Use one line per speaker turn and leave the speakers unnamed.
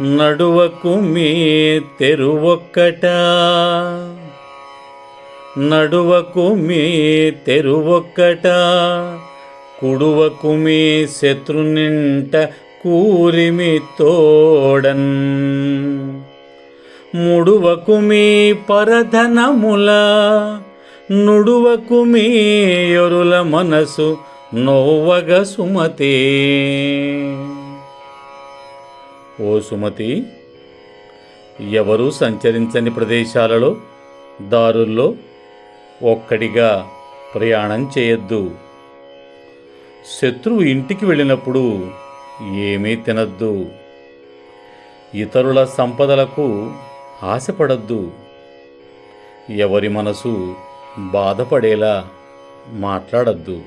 నడువకు మీ తెరువొక్కట. నడువకు మీ తెరువొక్కట. కుడువకు మీ శత్రునింట కూరిమి తోడన్. ముడువకు మీ పరధనముల నుడువకు మీ యొరుల మనసు నోవగ సుమతే. ఓ సుమతి ఎవరూ సంచరించని ప్రదేశాలలో దారుల్లో ఒక్కడిగా ప్రయాణం చేయొద్దు. శత్రువు ఇంటికి వెళ్ళినప్పుడు ఏమీ తినద్దు. ఇతరుల సంపదలకు ఆశపడద్దు. ఎవరి మనసు బాధపడేలా మాట్లాడద్దు.